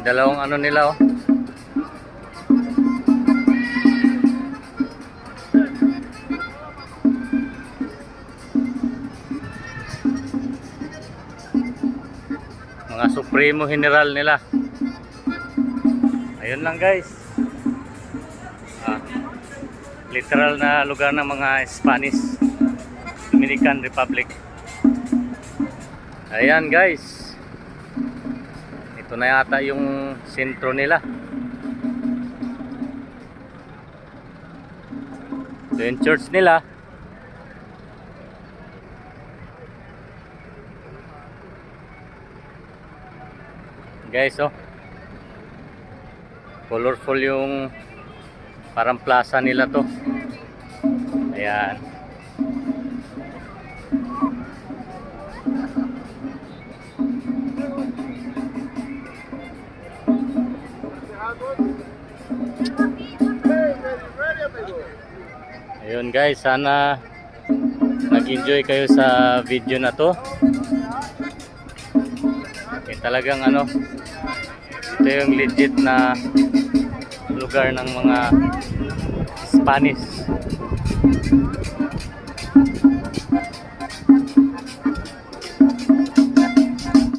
Yung dalawang ano nila oh. Mga Supremo General nila. Ayun lang guys. Ah, literal na lugar ng mga Spanish Dominican Republic. Ayan guys. Ito na yata yung sentro nila. Ito yung church nila. Guys, oh. Colorful yung parang plaza nila to. Ayan. Ayun guys, sana nag-enjoy kayo sa video na to. Eh, talagang ano, ito yung legit na lugar ng mga Spanish